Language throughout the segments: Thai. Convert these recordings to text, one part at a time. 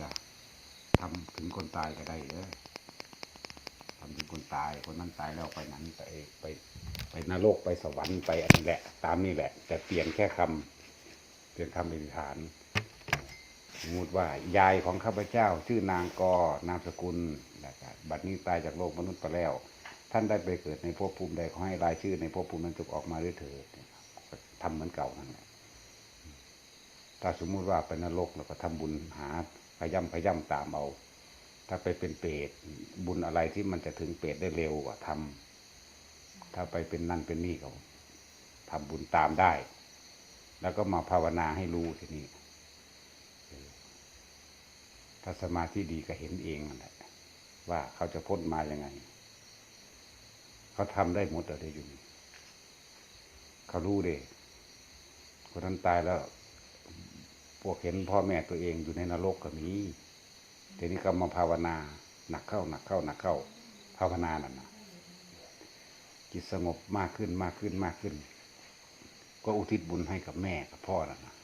ก็ทำถึงคนตายก็ได้เด้อทำถึงคนตายคนนั้นตายแล้วไปนั้นไปไปไปนรกไปสวรรค์ไปอันนี้แหละ ตามนี่แหละ แต่เปลี่ยนแค่คำเปลี่ยนคำอธิษฐานสมมติว่ายายของข้าพเจ้า ชื่อนางกอนามสกุลนะครับบัดนี้ตายจากโลกมนุษย์ไปแล้ว ท่านได้ไปเกิดในภพภูมิใดขอให้รายชื่อในภพภูมินั้นจงออกมาด้วยเถิดนะครับทำเหมือนเก่านั่นแหละถ้าสมมุติว่าไปนรกเราก็ทำบุญหา ย่ำขย่ำตามเอา ถ้าไปเป็นเปรตบุญอะไรที่มันจะถึงเปรตได้เร็วกว่าทำถ้าไปเป็นนั่นเป็นนี่ก็ทำบุญตามได้ แล้วก็มาภาวนาให้รู้ทีนี้ถ้าสมาธิดีก็เห็นเองนั่นแหละว่าเขาจะพ้นมายังไง เขาทำได้หมดอะไรอยู่นี่เขารู้เด้คนนั้นตายแล้ว พวกเห็นพ่อแม่ตัวเองอยู่ในนรกก็มีทีนี้ก็มาภาวนาหนักเข้าหนักเข้าหนักเข้า ภาวนานั่นนะจิตสงบมากขึ้นมากขึ้นมากขึ้น ก็อุทิศบุญให้กับแม่กับพ่อนั่นนะ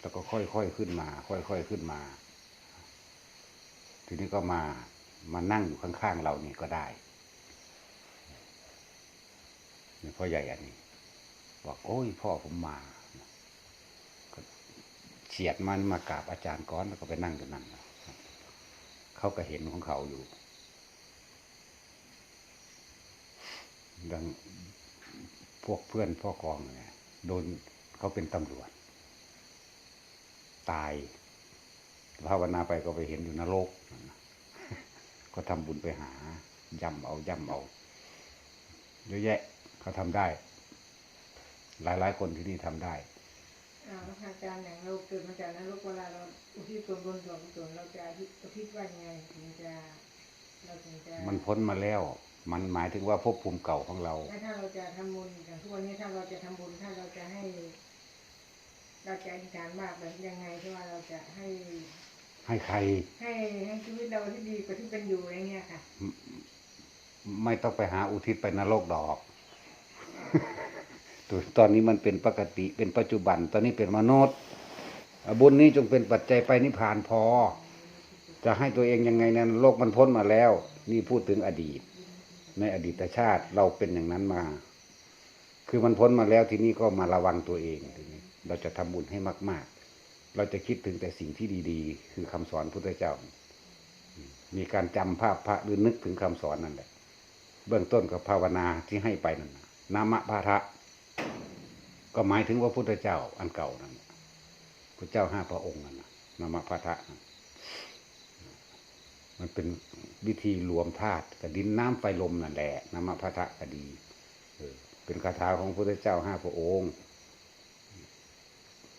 แล้วก็ค่อยๆขึ้นมา ค่อยๆขึ้นมา ทีนี้ก็มามานั่งอยู่ข้างๆเรานี่ก็ได้นี่พ่อใหญ่อันนี้บอกโอ้ยพ่อผมมา เฉียดมันมากราบอาจารย์ก้อนแล้วก็ไปนั่งอยู่นั่นเขาก็เห็นของเขาอยู่ดังพวกเพื่อนพ่อกองเนี่ยโดนเขาเป็นตำรวจ ตายภาวนาไปก็ไปเห็นอยู่นรกก็ทำบุญไปหาย่ำเอาย่ำเอาเยอะแยะเขาทำได้ หลายๆคนที่นี่ทำได้ อ่าแล้วอาจารย์อย่างเราเกิดมาจากนรกเวลาเราอุทิศส่วนบุญส่วนกุศลเราจะอุทิศว่ายังไงถึงจะเราถึงจะมันพ้นมาแล้ว มันหมายถึงว่าภพภูมิเก่าของเรา ถ้าถ้าเราจะทำบุญอย่างทุกวันนี้ถ้าเราจะทำบุญถ้าเราจะให้ เราจะอธิษฐานมากแบบยังไงที่ว่าเราจะให้ให้ใคร ให้ให้ชีวิตเราที่ดีกว่าที่เป็นอยู่อะไรเงี้ยค่ะ ไม่ต้องไปหาอุทิศไปนรกดอก ตอนนี้มันเป็นปกติเป็นปัจจุบัน ตอนนี้เป็นมนุษย์บุญนี้จงเป็นปัจจัยไปนิพพานพอ จะให้ตัวเองยังไงนั้นโลกมันพ้นมาแล้ว นี่พูดถึงอดีต ในอดีตชาติเราเป็นอย่างนั้นมา คือมันพ้นมาแล้วทีนี้ก็มาระวังตัวเองทีนี้เราจะทำบุญให้มาก ๆ เราจะคิดถึงแต่สิ่งที่ดี ๆ คือคำสอนพุทธเจ้า มีการจำภาพพระหรือนึกถึงคำสอนนั่นแหละเบื้องต้นก็ภาวนาที่ให้ไปนั่นนะนามะพาทะ ก็หมายถึงว่าพุทธเจ้าอันเก่านั่นพระเจ้าห้าพระองค์นั่นนะนามะพาทะมันเป็นวิธีรวมธาตุกับดินน้ำไฟลมนั่นแหละนามะพาทะก็ดีเออเป็นคาถาของพระพุทธเจ้าห้าพระองค์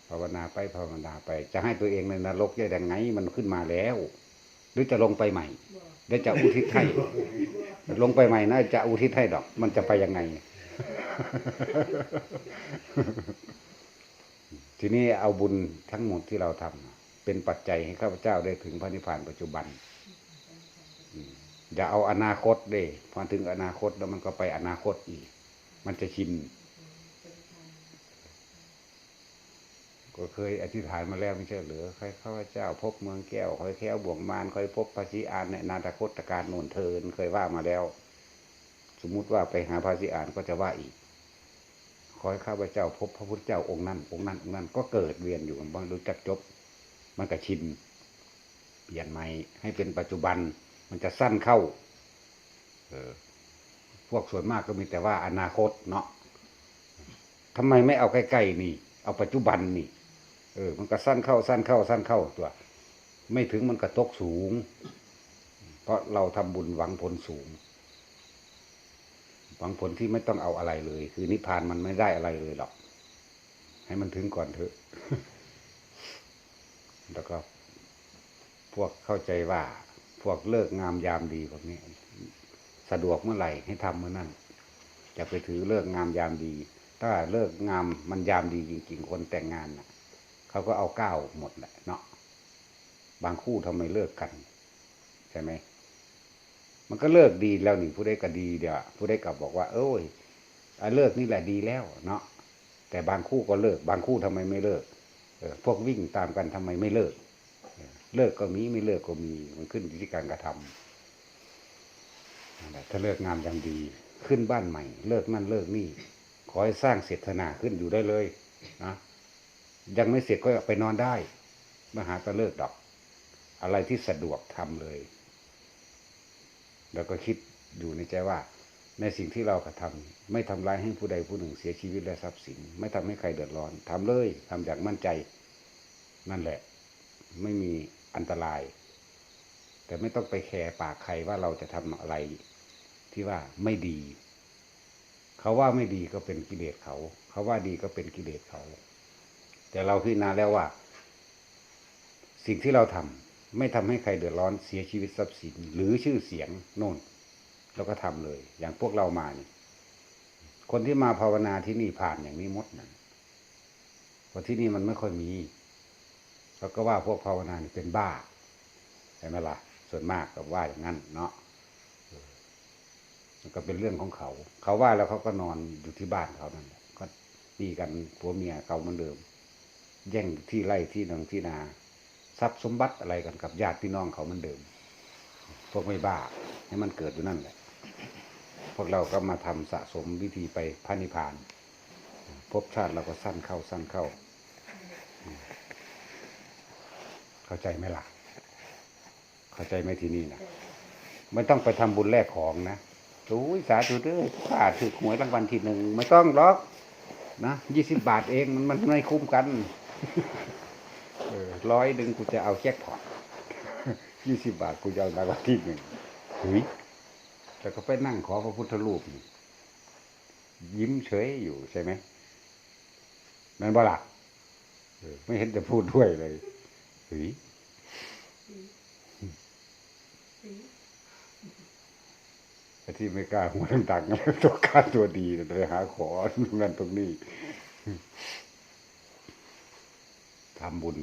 ภาวนาไปภาวนาไป จะให้ตัวเองในนรกได้ยังไงมันขึ้นมาแล้ว หรือจะลงไปใหม่บอกเดี๋ยวจะอุทิศให้ลงไปใหม่นะจะอุทิศให้ดอก มันจะไปยังไง ทีนี้เอาบุญทั้งหมดที่เราทำเป็นปัจจัยให้ข้าพเจ้าได้ถึงพระนิพพานปัจจุบันอย่าเอาอนาคตเด้พอถึงอนาคตแล้วมันก็ไปอนาคตอีก มันจะชิน ก็เคยอธิษฐานมาแล้วไม่ใช่หรือใครข้าพเจ้า พบเมืองแก้วคอยแค้วบ่วงมารคอยพบภาษีอานในนาตคตการโนนเทินเคยว่ามาแล้ว สมมุติว่าไปหาภาษีอ่านก็จะว่าอีกคอยข้าพเจ้าพบพระพุทธเจ้าองค์นั้นองค์นั้นองค์นั้นก็เกิดเวียนอยู่บางรู้จักจบ มันก็ชินเปลี่ยนใหม่ให้เป็นปัจจุบัน มันจะสั้นเข้า เออ พวกส่วนมากก็มีแต่ว่าอนาคตเนาะทำไมไม่เอาใกล้ๆนี่ เอาปัจจุบันนี่ เออ มันก็สั้นเข้าสั้นเข้าสั้นเข้าตัว ไม่ถึงมันก็ตกสูง เพราะเราทำบุญหวังผลสูง หวังผลที่ไม่ต้องเอาอะไรเลย คือนิพพานมันไม่ได้อะไรเลยหรอก ให้มันถึงก่อนเถอะ แล้วก็พวกเข้าใจว่า พวกเลิกงามยามดีพวกนี้ สะดวกเมื่อไหร่ให้ทำเมื่อนั้นอย่าไปถือเลิกงามยามดี ถ้าเลิกงามมันยามดีจริงๆคนแต่งงานน่ะเขาก็เอาก้าวหมดแหละเนาะบางคู่ทำไมเลิกกัน ใช่ไหม มันก็เลิกดีแล้วนี่ผู้ได้ก็ดีเดี๋ยวผู้ได้ก็บอกว่า เอ้ยอะเลิกนี่แหละดีแล้วเนาะแต่บางคู่ก็เลิก บางคู่ทำไมไม่เลิกเอพวกวิ่งตามกันทำไมไม่เลิก เลิกก็มีไม่เลิกก็มี มันขึ้นอยู่ที่การกระทำนั่นแหละถ้าเลิกงามย่างดี ขึ้นบ้านใหม่ เลิกนั่นเลิกนี่ ขอให้สร้างเสร็จนาขึ้นอยู่ได้เลยนะยังไม่เสร็จก็ไปนอนได้มหาตะเลิกดอก อะไรที่สะดวกทำเลย แล้วก็คิดอยู่ในใจว่า ในสิ่งที่เรากระทำไม่ทำร้ายให้ผู้ใดผู้หนึ่งเสียชีวิตและทรัพย์สิน ไม่ทำให้ใครเดือดร้อนทำเลยทำอย่างมั่นใจ นั่นแหละ ไม่มีอันตราย แต่ไม่ต้องไปแคร์ปากใครว่าเราจะทำอะไรที่ว่าไม่ดี เขาว่าไม่ดีก็เป็นกิเลสเขา เขาว่าดีก็เป็นกิเลสเขา แต่เราพิจารณาแล้วว่า สิ่งที่เราทำ ไม่ทำให้ใครเดือดร้อนเสียชีวิตทรัพย์สิน หรือชื่อเสียงโน่นเราก็ทำเลย อย่างพวกเรามานี่คนที่มาภาวนาที่นี่ผ่านอย่างนี้หมดนั่นเพราะที่นี่มันไม่ค่อยมีเขาก็ว่าพวกภาวนานี่เป็นบ้าใช่ไหมล่ะส่วนมากก็ว่าอย่างนั้นเนาะมันก็เป็นเรื่องของเขา เขาว่าแล้วเขาก็นอนอยู่ที่บ้านเขานั่นก็ดีกันผัวเมียเขาเหมือนเดิม แย่งที่ไร่ที่นังที่นา ทรัพย์สมบัติอะไรกันกับญาติพี่น้องเขามือนเดิม พวกไม่บ้าให้มันเกิดอยู่นั่นแหละ พวกเราก็มาทำสะสมวิธีไปพระนิพพานภพชาติเราก็สั้นเข้าสั้นเข้า เข้าใจไหมล่ะ เข้าใจไหมที่นี่นะไม่ต้องไปทำบุญแลกของนะโอ้ยสาธุเด้อข้าถือหวยรางวัลที่หนึ่งไม่ต้องหรอกนะยี่สิบบาทเองมันมันไม่คุ้มกัน ร้อยหนึ่งกูจะเอาแจ็คพอตยี่สิบบาทกูจะเอารางวัลที่หนึ่งเฮ้ยแต่ก็ไปนั่งขอพระพุทธรูปนี่ยิ้มเฉยอยู่ใช่ไหมนั่นบ่ล่ะเออไม่เห็นจะพูดด้วยเลยเฮ้ยไอ้ที่ไม่กล้าหัวต่างๆก็ตัวกล้าตัวดีนะไปหาขอตรงนั้นตรงนี้ ทำบุญ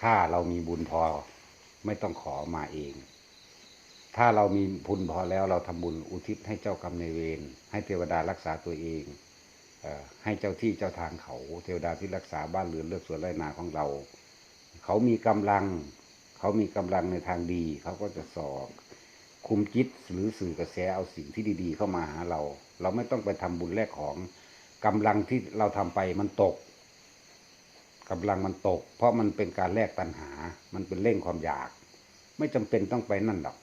ถ้าเรามีบุญพอ ไม่ต้องขอมาเอง ถ้าเรามีบุญพอแล้วเราทำบุญอุทิศให้เจ้ากรรมในเวรให้เทวดารักษาตัวเองเอให้เจ้าที่เจ้าทางเขา เทวดาที่รักษาบ้านเรือนเลือกสวนไร่นาของเรา เขามีกำลัง เขามีกำลังในทางดี เขาก็จะสอบคุมจิตหรือสื่อกระแสเอาสิ่งที่ดี ๆ เข้ามาหาเรา เราไม่ต้องไปทำบุญแลกของกำลังที่เราทำไปมันตก กำลังมันตก เพราะมันเป็นการแลกตัณหา มันเป็นเร่งความอยาก ไม่จำเป็นต้องไปนั่นหรอก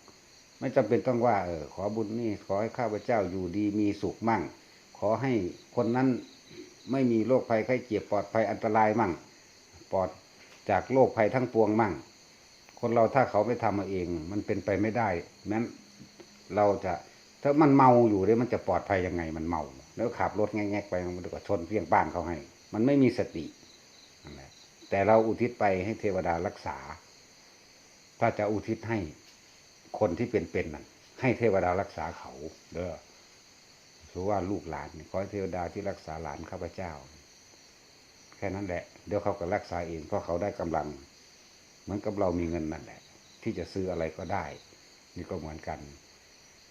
ไม่จำเป็นต้องว่าเออขอบุญนี่ขอให้ข้าพเจ้าอยู่ดีมีสุขมั่ง ขอให้คนนั้นไม่มีโรคภัยไข้เจ็บปลอดภัยอันตรายมั่ง ปลอดจากโรคภัยทั้งปวงมั่ง คนเราถ้าเขาไม่ทำมาเอง มันเป็นไปไม่ได้นั้นเราจะถ้ามันเมาอยู่เนี่ยมันจะปลอดภัยยังไงมันเมา แล้วขับรถแง่ๆไปมันก็ชนเพียงบ้านเขาให้ มันไม่มีสติ นั่นแหละแต่เราอุทิศไปให้เทวดารักษา ถ้าจะอุทิศให้คนที่เป็นๆนนั่นให้เทวดารักษาเขา เด้อถือว่าลูกหลานขอให้เทวดาที่รักษาหลานข้าพเจ้า แค่นั้นแหละ เดี๋ยวเขาก็รักษาเองเพราะเขาได้กำลัง เหมือนกับเรามีเงินนั่นแหละ ที่จะซื้ออะไรก็ได้ นี่ก็เหมือนกัน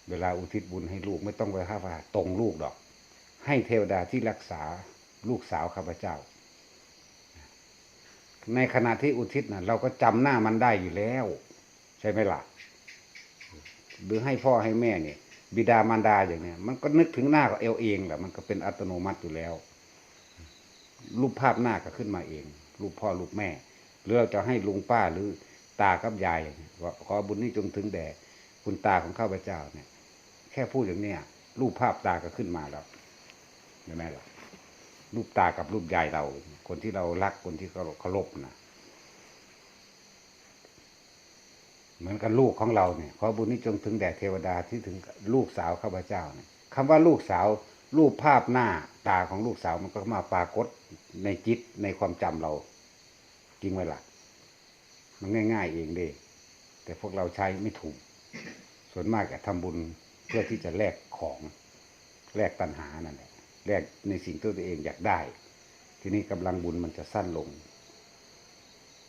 เวลาอุทิศบุญให้ลูกไม่ต้องไปห้าว่าตรงลูกดอก ให้เทวดาที่รักษาลูกสาวข้าพเจ้า ในขณะที่อุทิศนะเราก็จำหน้ามันได้อยู่แล้ว ใช่ไหมล่ะหรือให้พ่อให้แม่เนี่ยบิดามารดาอย่างเนี้ยมันก็นึกถึงหน้าก็เอวเองแหละมันก็เป็นอัตโนมัติอยู่แล้ว รูปภาพหน้าก็ขึ้นมาเอง รูปพ่อรูปแม่ หรือเราจะให้ลุงป้าหรือตากับยายว่าขอบุญนี้จงถึงแด่คุณตาของข้าพเจ้าเนี่ย แค่พูดอย่างเนี้ยรูปภาพตาก็ขึ้นมาแล้วเห็นไหมล่ะ รูปตากับรูปยายเรา คนที่เรารักคนที่เราเคารพนะเหมือนกันลูกของเราเนี่ยขอบุญนี้จงถึงแด่เทวดาที่ถึงลูกสาวข้าพเจ้าเนี่ยคำว่าลูกสาวรูปภาพหน้าตาของลูกสาวมันก็มาปรากฏในจิตในความจำเราจริงไหมล่ะ มันง่าย ๆ เองเด้แต่พวกเราใช้ไม่ถูก ส่วนมากจะทำบุญเพื่อที่จะแลกของแลกตัณหานั่นแหละ แลกในสิ่งที่ตัวเองอยากได้ ทีนี้กำลังบุญมันจะสั้นลง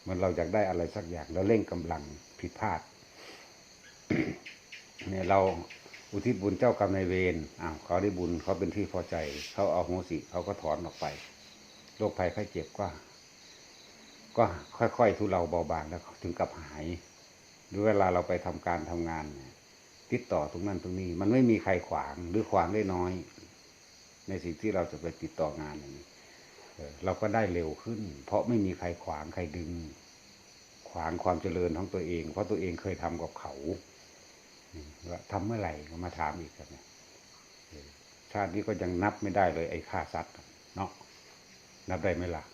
มันเราอยากได้อะไรสักอย่างแล้วเร่งกำลังผิดพลาดเนี่ยเราอุทิศบุญเจ้ากรรมนายเวรอ้าวเขาได้บุญเขาเป็นที่พอใจ เขาเอาโหสิเขาก็ถอนออกไปโรคภัยไข้เจ็บก็ก็ค่อยๆทุเลาเบาบางแล้วถึงกับหายหรือเวลาเราไปทำการทำงานเนี่ยติดต่อตรงนั้นตรงนี้ มันไม่มีใครขวางหรือขวางได้น้อย ในสิ่งที่เราจะไปติดต่องานอย่างนี้เราก็ได้เร็วขึ้น เพราะไม่มีใครขวางใครดึง ขวางความเจริญของตัวเอง เพราะตัวเองเคยทำกับเขาว่าทำเมื่อไหร่ก็มาถามอีกครับเนี่ยเออชาตินี้ก็ยังนับไม่ได้เลย ไอ้ฆ่าสัตว์เนาะนับได้ไหมล่ะ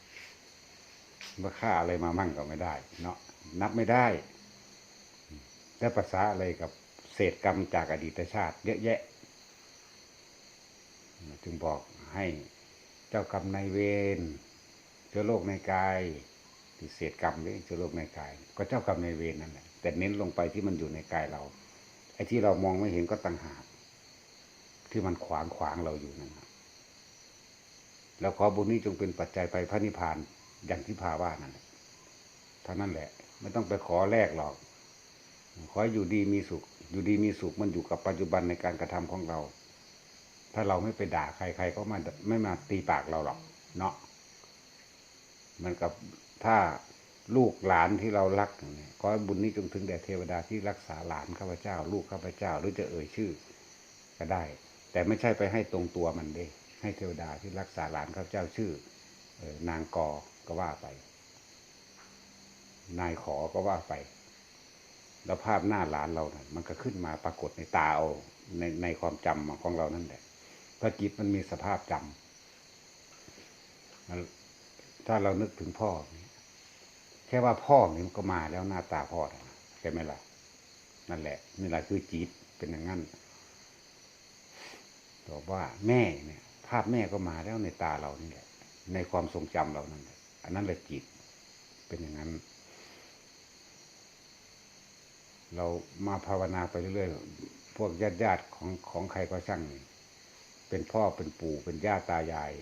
ว่าฆ่าอะไรมามั่งก็ไม่ได้ เนาะนับไม่ได้ แต่ภาษาอะไรกับเศษกรรมจากอดีตชาติ เยอะแยะ จึงบอกให้เจ้ากรรมนายเวรเชื้อโรคในกายที่เศษกรรมนี่เชื้อโรคในกาย ก็เจ้ากรรมนายเวรนั่นแหละแต่เน้นลงไปที่มันอยู่ในกายเราไอ้ที่เรามองไม่เห็นก็ต่างหากที่มันขวางขวางเราอยู่นั่นนะแล้วขอบุญนี้จงเป็นปัจจัยไปพระนิพพานอย่างที่พาว่านั่นแหละเท่านั้นแหละ ไม่ต้องไปขอแลกหรอกขออยู่ดีมีสุข อยู่ดีมีสุขมันอยู่กับปัจจุบันในการกระทำของเรา ถ้าเราไม่ไปด่าใครใครก็มาไม่มาตีปากเราหรอก เนาะมันกับถ้าลูกหลานที่เรารักอย่างนี้ขอบุญนี้จงถึงแด่เทวดาที่รักษาหลานข้าพเจ้า ลูกข้าพเจ้าหรือจะเอ่ยชื่อ ก็ได้ แต่ไม่ใช่ไปให้ตรงตัวมันเด้ให้เทวดาที่รักษาหลานข้าพเจ้าชื่อออนางกอก็ว่าไป นายขอก็ว่าไป แล้วภาพหน้าหลานเรานะ่ะมันก็ขึ้นมาปรากฏในตาเอาในในความจำของเรานั่นแหละ พราะจิตมันมีสภาพจำถ้าเรานึกถึงพ่อ แค่ว่าพ่อนี่มันก็มาแล้วหน้าตาพ่อใช่ไหมล่ะ นั่นแหละนี่แหละคือจิตเป็นอย่างนั้นบอกว่าแม่เนี่ย ภาพแม่ก็มาแล้วในตาเรานี่แหละ ในความทรงจำเรานั่นแหละอันนั้นแหละจิตเป็นอย่างนั้น เรามาภาวนาไปเรื่อยๆพวกญาติญาติๆของของใครก็ช่างนี่ เป็นพ่อเป็นปู่เป็นย่าตายาย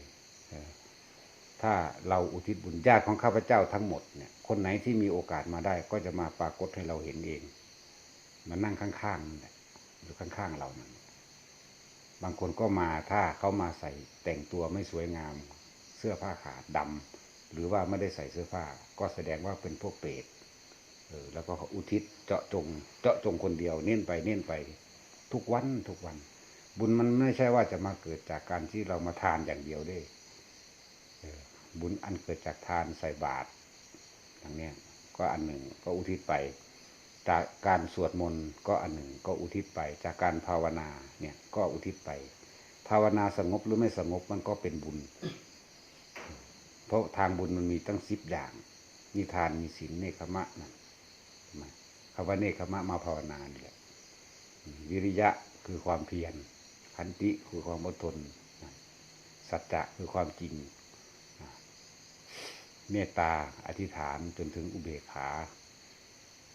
ถ้าเราอุทิศบุญญาติของข้าพเจ้าทั้งหมดเนี่ย คนไหนที่มีโอกาสมาได้ ก็จะมาปรากฏให้เราเห็นเองมานั่งข้างๆนั่แหละอยู่ข้างๆเรานั่นบางคนก็มาถ้าเขามาใส่แต่งตัวไม่สวยงาม เสื้อผ้าขาดดำหรือว่าไม่ได้ใส่เสื้อผ้า ก็แสดงว่าเป็นพวกเปรตเออแล้วก็อุทิศเจาะจง เจาะจงคนเดียวเน้นไปเน้นไป ทุกวันทุกวัน บุญมันไม่ใช่ว่าจะมาเกิดจากการที่เรามาทานอย่างเดียวได้บุญอันเกิดจากทานใส่บาตรอย่างเนี้ยก็อันหนึ่งก็อุทิศไป จากการสวดมนต์ก็อันหนึ่งก็อุทิศไป จากการภาวนาเนี่ยก็อุทิศไป ภาวนาสงบหรือไม่สงบมันก็เป็นบุญ เพราะทางบุญมันมีตั้งสิบอย่างมีทานมีศีลเนคขมะนั่นมาคำว่าเนคขมะมาภาวนานี่แหละวิริยะคือความเพียร ขันติคือความอดทน สัจจะคือความจริง เมตตาอธิษฐานจนถึงอุเบกขา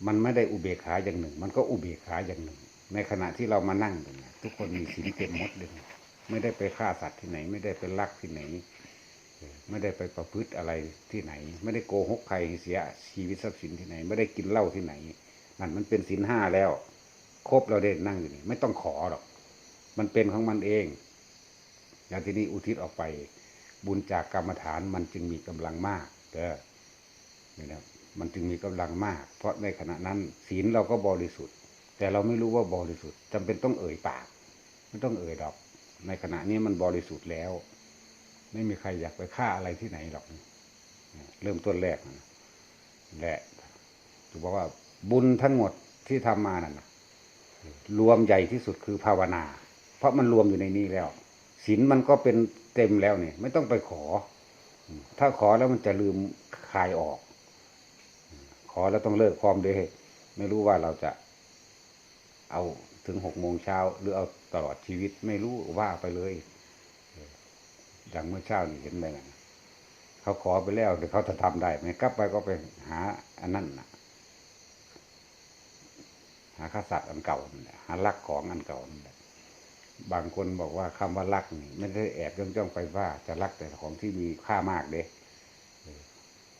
มันไม่ได้อุเบกขาอย่างหนึ่ง มันก็อุเบกขาอย่างหนึ่ง ในขณะที่เรามานั่งอยู่เนี่ยทุกคนมีศีลเต็มหมดเลยไม่ได้ไปฆ่าสัตว์ที่ไหน ไม่ได้ไปลักที่ไหน ไม่ได้ไปประพฤติอะไรที่ไหน ไม่ได้โกหกใครเสียชีวิตทรัพย์สินที่ไหน ไม่ได้กินเหล้าที่ไหนนั่นมันเป็นศีลห้าแล้ว ครบเราได้นั่งอยู่นี่ไม่ต้องขอหรอก มันเป็นของมันเองอย่างที่นี้อุทิศออกไป บุญจากกรรมฐานมันจึงมีกำลังมากเด้อนี่นะมันจึงมีกำลังมาก เพราะในขณะนั้น ศีลเราก็บริสุทธิ์ แต่เราไม่รู้ว่าบริสุทธิ์จำเป็นต้องเอ่ยปากไม่ต้องเอ่ยดอก ในขณะนี้มันบริสุทธิ์แล้ว ไม่มีใครอยากไปฆ่าอะไรที่ไหนหรอกเริ่มต้นแรกนะแหละถือบอกว่าบุญทั้งหมดที่ทำมานั่นนะรวมใหญ่ที่สุดคือภาวนา ราะมันรวมอยู่ในนี้แล้วศีลมันก็เป็นเต็มแล้วเนี่ย ไม่ต้องไปขอ ถ้าขอแล้วมันจะลืมคายออก ขอแล้วต้องเลิกพร้อมด้วยไม่รู้ว่าเราจะ เอาถึงหกโมงเช้าหรือเอาตลอดชีวิตไม่รู้ว่าไปเลยอย่างเมื่อเช้านี่เห็นไหมนะเขาขอไปแล้วเดี๋ยวเขาจะทำได้ไหมกลับไปก็ไปหาอันนั้นนะหาข้าสัตว์อันเก่าหละหาลักของอันเก่านั่นแหละ บางคนบอกว่าคำว่ารักนี่ไม่ได้แอบย่องจ้องไปว่าจะรักแต่ของที่มีค่ามากเด้เอ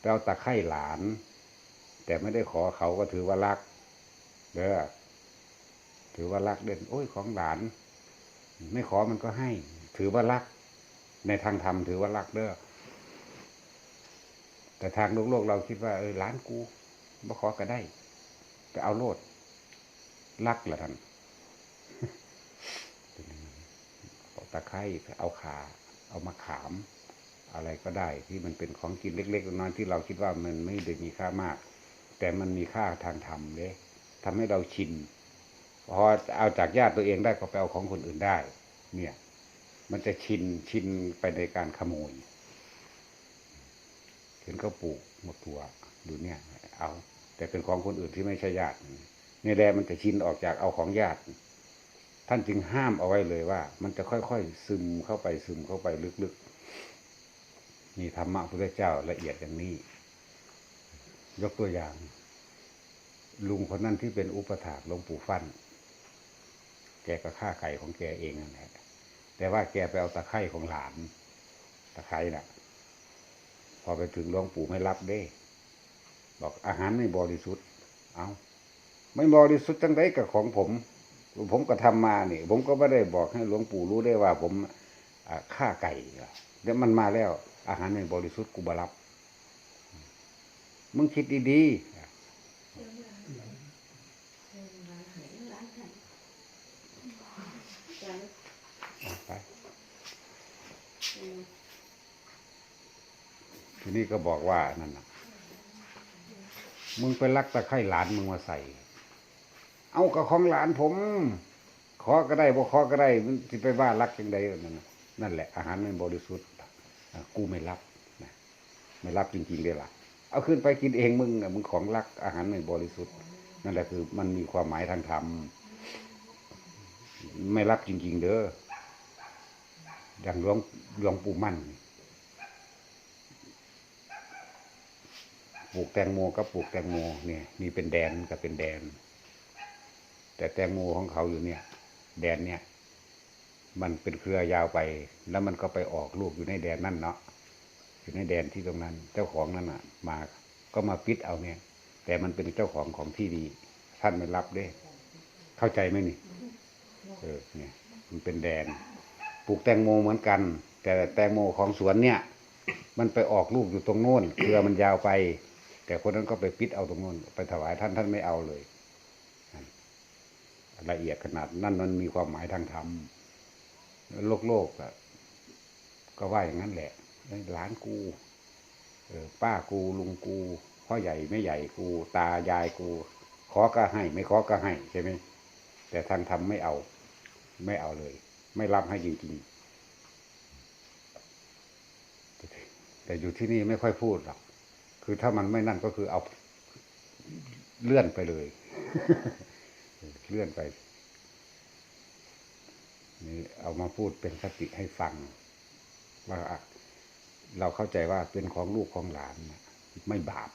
เอาตะไคร่หลาน แต่ไม่ได้ขอเขาก็ถือว่ารักเด้อถือว่ารักเด่นโอ้ยของหลาน ไม่ขอมันก็ให้ ถือว่ารัก ในทางธรรมถือว่ารักเด้อแต่ทางโลกโลกเราคิดว่าเออร้านกูบ่ขอก็ได้ไปเอาโลดลักละท่าน เอาตะไคร้เอาขา เอามาขาม อะไรก็ได้ที่มันเป็นของกินเล็กๆน้อยๆที่เราคิดว่ามันไม่ได้มีค่ามาก แต่มันมีค่าทางธรรมเลยทำให้เราชินพอเอาจากญาติตัวเองได้ก็ไปเอาของคนอื่นได้ เนี่ย มันจะชินชินไปในการขโมยเห็นเขาปลูกหมดตัวดูเนี่ย เอา แต่เป็นของคนอื่นที่ไม่ใช่ญาตินี่แหละมันจะชินออกจากเอาของญาติ ท่านจึงห้ามเอาไว้เลยว่า มันจะค่อยๆซึมเข้าไปซึมเข้าไปลึกๆนี่ธรรมะพระเจ้าละเอียดอย่างนี้ ยกตัวอย่าง ลุงคนนั้นที่เป็นอุปถากหลวงปู่ฟัน่นแกก็ฆ่าไก่ของแกเองนั่นแหละแต่ว่าแกไปเอาตะไคร่ของหลาน ตะไคร่น่ะ พอไปถึงหลวงปู่ไม่รับเด้ บอกอาหารไม่บริสุทธิ์ เอาไม่บริสุทธิ์จังไดกับของผม ผมก็ทำมาเนี่ยผมก็ไม่ได้บอกให้หลวงปู่รู้ได้ว่า ผมฆ่าไก่เดี๋ยวมันมาแล้ว อาหารไม่บริสุทธิ์กูบรับ มึงคิดดีๆไปทีนี้ก็บอกว่านั่นนะมึงไปลักตะไคร่หลานมึงมาใส่ เอากับของหลานผม ขอก็ได้บ่ขอก็ได้มึงสิไปว่ารักยังไงนั่นนั่นแหละอาหารมันบริสุทธิ์กูไม่รับนะไม่รับจริงๆเลยล่ะ เอาขึ้นไปกินเองมึงมึงของรักอาหารไม่บริสุทธิ์ นั่นแหละคือ มันมีความหมายทางธรรมไม่รับจริง ๆ เด้ออย่างหลวงหลวงปู่มั่นปลูกแตงโมก็ปลูกแตงโมเนี่ยนี่เป็นแดนกับเป็นแดน แต่แตงโมของเขาอยู่เนี่ย แดนเนี่ย มันเป็นเครือยาวไป แล้วมันก็ไปออกลูกอยู่ในแดนนั่นเนาะอยู่ในแดนที่ตรงนั้น เจ้าของนั่นน่ะ มาก็มาปิดเอาเนี่ย แต่มันเป็นเจ้าของของที่ดี ท่านไม่รับด้เข้าใจไหมนี่เออเนี่ย มันเป็นแดนปลูกแตงโมเหมือนกัน แต่แตงโมของสวนเนี่ย มันไปออกลูกอยู่ตรงโน้นเครือมันยาวไป แต่คนนั้นก็ไปปิดเอาตรงโน้นไปถวายท่านท่านไม่เอาเลย ละเอียดขนาดนั่นมันมีความหมายทางธรรมโลกโลกอะก็ว่าอย่างนั้นแหละหลานกูเออป้ากูลุงกูพ่อใหญ่ไม่ใหญ่กู ตายายกู ขอก็ให้ ไม่ขอก็ให้ใช่ไหมแต่ทางธรรมไม่เอา ไม่เอาเลย ไม่รับให้จริงๆแต่อยู่ที่นี่ไม่ค่อยพูดหรอกคือถ้ามันไม่นั่นก็คือเอาเลื่อนไปเลย เลื่อนไป นี่เอามาพูดเป็นคติให้ฟัง ว่าเราเข้าใจว่าเป็นของลูกของหลาน ไม่บาป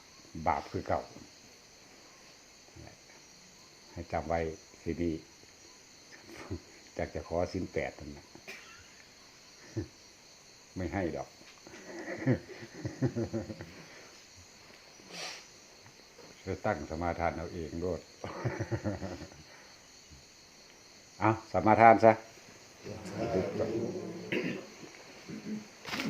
บาปคือเก่า ให้จำไว้ทีนี้จากจะขอสินแปดนั่นนะไม่ให้ดอก จะตั้งสมาทานเอาเองโลดเอาสมาทานซะ